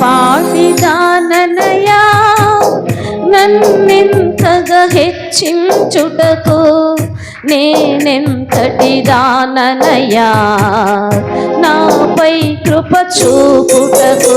పాటిదాననయా నన్నెంతగా హెచ్చించుటకు నేనెంతటి దాననయా? నాపై కృప చూపుటకు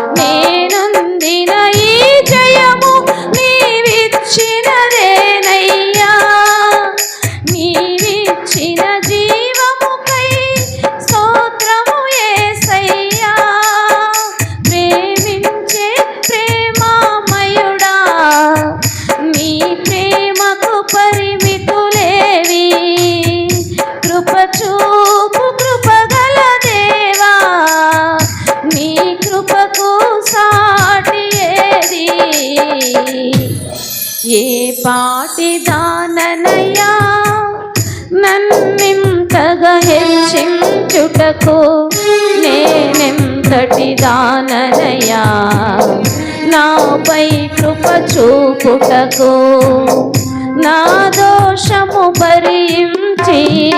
ఏ పాటి దాననయ్యా? నన్నింతగా హెచ్చించుటకు నేనెంతటి దాననయ్యా? నాపై కృప చూపుటకు నా దోషము భరించి